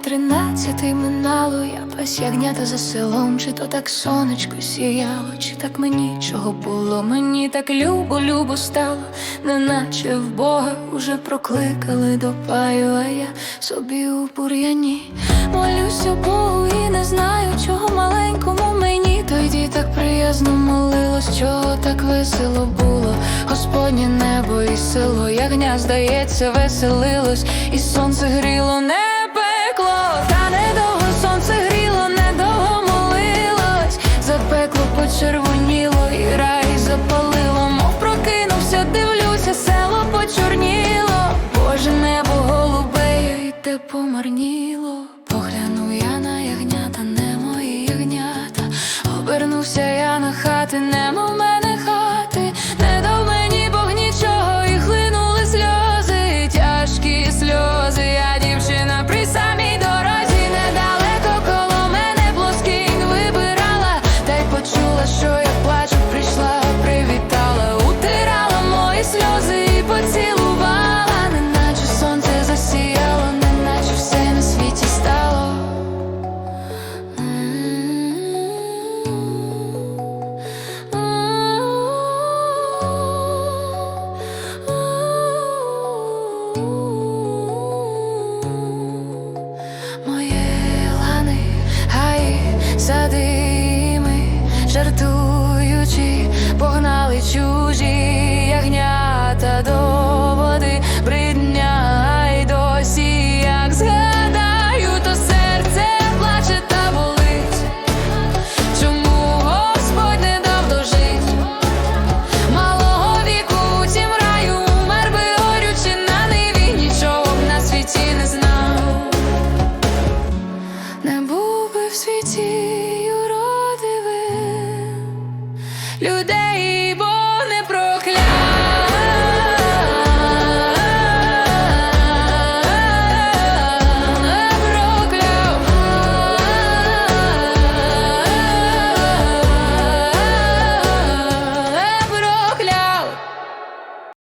мені тринадцятий минало, я пас ягнята за селом, чи то так сонечко сіяло, чи так мені чого було, мені так любо, любо стало, неначе в Бога уже прокликали до паю, а я собі у бур'яні молюся Богу і не знаю, чого маленькому мені. Тоді так приязно молилось, чого так весело було, Господнє небо і село, ягня, здається, веселилось, і сонце гріло, не почервоніло, і рай запалило, мов прокинувся, дивлюся, село почорніло, Боже небо голубеє, і те помарніло. Погляну я на ягнята, не мої ягнята, обернувся я на хати, нема мене сльози і new day.